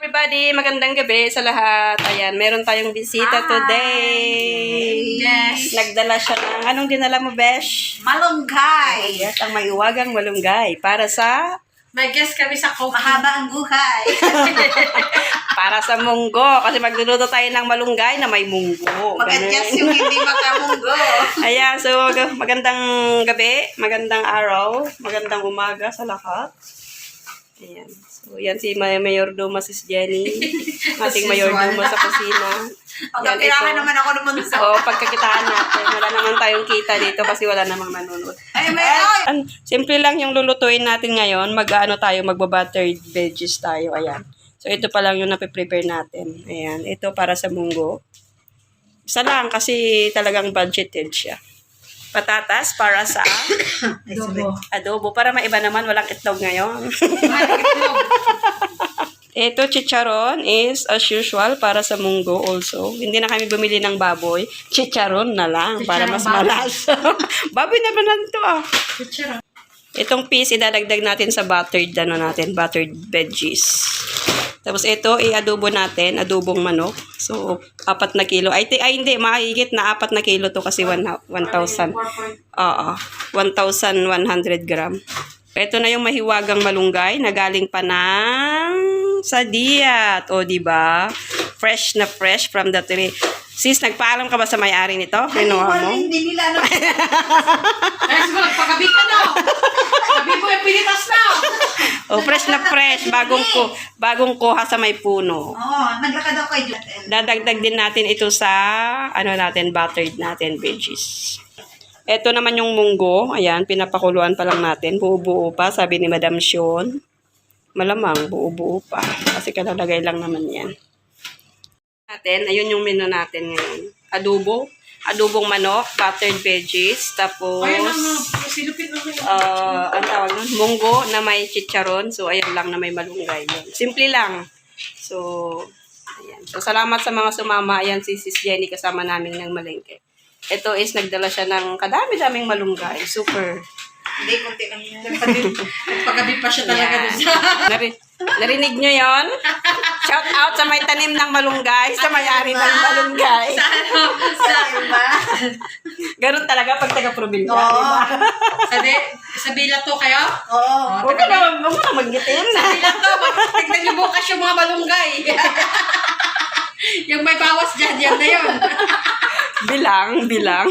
Everybody, magandang gabi sa lahat. Ayan, meron tayong bisita Hi. today. Yes. Nagdala siya ng, anong dinala mo, Besh? Malunggay. Yes, ang may uwagang malunggay. Para sa, May guest kami sa coffee. Mahaba ang buhay. para sa munggo. Kasi magluluto tayo ng malunggay na may munggo. Mag-adjust yung hindi makamunggo. Ayan, so mag- magandang gabi, magandang araw, magandang umaga sa lahat. Ayan. So, yan si May Mayor Duma, Sis Jenny. Ating Mayor Duma sa kusina. Pagkakirahan naman ako naman sa... Oo, pagkakitaan natin. Wala naman tayong kita dito kasi wala namang nanonood. Ay, may... Ay! An, simple lang yung lulutuin natin ngayon. Mag-ano tayo, magba-buttered veggies tayo. Ayan. So, ito pa lang yung nape-prepare natin. Ayan. Ito para sa munggo. Isa lang kasi talagang budgeted siya. Patatas para sa Adobo. adobo. Para maiba naman, walang itlog ngayon. Ito, chicharon is as usual para sa munggo also. Hindi na kami bumili ng baboy. Chicharon na lang para Chicharon mas baboy. malasa. baboy na ba to ah? Picture. Itong piece, idadagdag natin sa buttered, ano natin, buttered veggies. Tapos ito, i-adobo natin, adobong manok. So, apat na kilo. Ay, ay hindi, mahigit na apat na kilo to kasi one- 1,000. Oo, 1,100 gram. Ito na yung mahiwagang malunggay na galing pa ng sa Diat. O, ba? Fresh na fresh from the tree. Sis, nagpaalam ka ba sa may-ari nito? Kinuha mo? Hindi nila ano. Ay, siguro, pagkabi ka na. Sabi mo yung pinitas na. O, fresh na fresh. Bagong, ko, bagong kuha sa may puno. Oo, naglakad ako kay Jotel. Dadagdag din natin ito sa, ano natin, buttered natin veggies. Ito naman yung munggo. Ayan, pinapakuluan pa lang natin. Buo-buo pa, sabi ni Madam Shion. Malamang, buo-buo pa. Kasi kalalagay lang naman yan. Natin, ayun yung menu natin ngayon. Adobo. Adobong manok, buttered veggies, tapos, Ayun mo. uh, ang tawag nun, munggo na may chicharon. So, ayan lang na may malunggay. Yun. Simple lang. So, ayan. So, salamat sa mga sumama. Ayan si Sis Jenny kasama namin ng malengke. Ito is nagdala siya ng kadami-daming malunggay. Super. Hindi, kunti lang yan. Nagpagabi pa siya talaga Yan. Sa... Narinig nyo yon? Shout out sa may tanim ng malunggay, sa may-ari ng malunggay. Sa ano? Sa iba. Ganun talaga pag taga-probinsya, Oo. di ba? Sa, di, sa bilat to kayo? Oo. Huwag ka na, huwag mo na maggitin na. Bilat to. Tignan niyo bukas yung mga malunggay. yung may bawas dyan, yan na yun. bilang, bilang.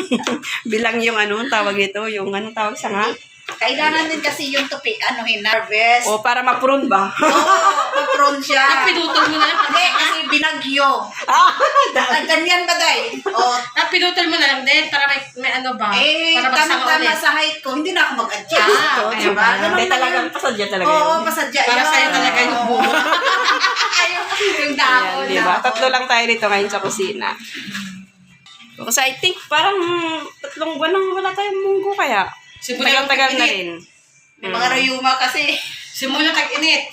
bilang yung ano, tawag ito, yung ano tawag sa nga? Kailangan din kasi yung tupi, ano, harvest. O, para ma-prune ba? Oo, papron siya. At pinutol mo na lang. Hindi, kasi binagyo. ah, Ah, ganyan ba, day? Oo. At pinutol mo na lang din para may, may ano ba? Eh, para magsama tama-tama ulit. sa height ko, hindi na ako mag-adjust. Ah, Ito, kaya diba? Ganun Hindi lang talagang yun. pasadya talaga Oo, yun. pasadya Para yun. sa'yo talaga yung Oo. buo. Ayun, yung Ayan, dahon. di ba? dahon. Tatlo lang tayo dito ngayon sa kusina. Kasi I think parang tatlong buwan nang wala tayong munggo kaya. Simulan Tagal-tagal na tag-init. rin. May mga rayuma kasi. Simula tag-init.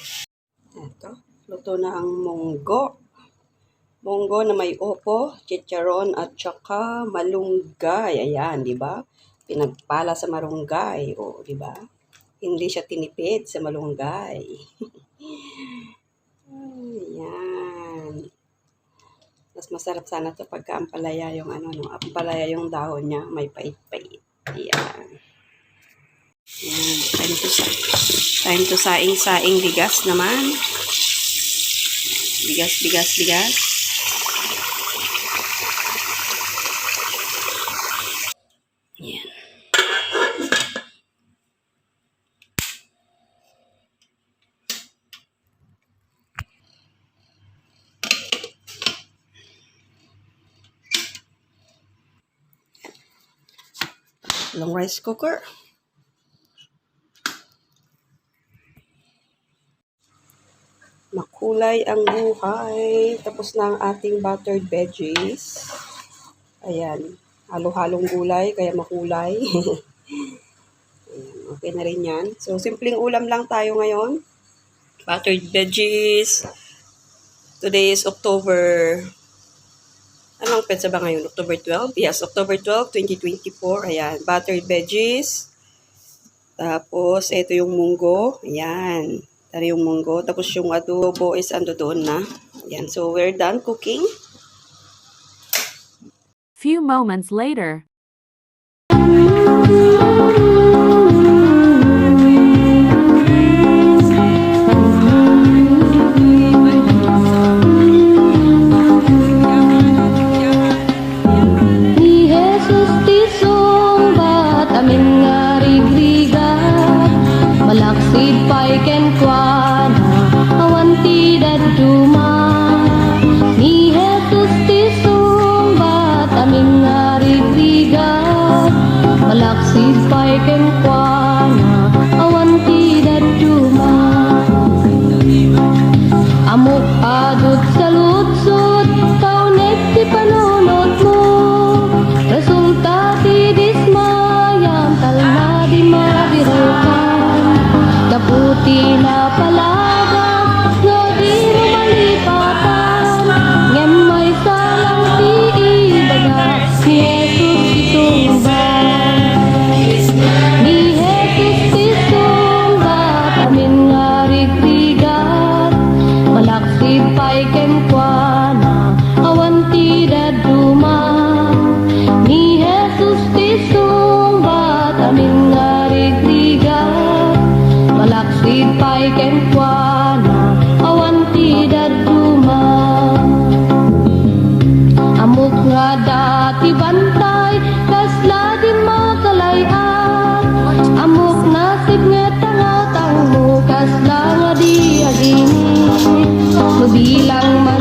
Ito, luto na ang munggo. Munggo na may opo, chicharon at saka malunggay. Ayan, di ba? Pinagpala sa malunggay. O, di ba? Hindi siya tinipid sa malunggay. Ayan. Mas masarap sana to pagka ampalaya yung ano, no? Ampalaya yung dahon niya. May pait-pait. Ayan. Ayan. Time to time to saing-saing bigas naman. Bigas, bigas, bigas. Yan. Long rice cooker. Makulay ang buhay. Tapos na ang ating buttered veggies. Ayan. Halo-halong gulay, kaya makulay. Okay na rin yan. So, simpleng ulam lang tayo ngayon. Buttered veggies. Today is October... Anong petsa ba ngayon? October 12? Yes, October 12, 2024. Ayan, buttered veggies. Tapos, ito yung munggo. Ayan. Tara yung munggo. Tapos yung adobo is ando doon na. Yan. So, we're done cooking. Few moments later. sampaikan kuana awan tidak duma bilang mga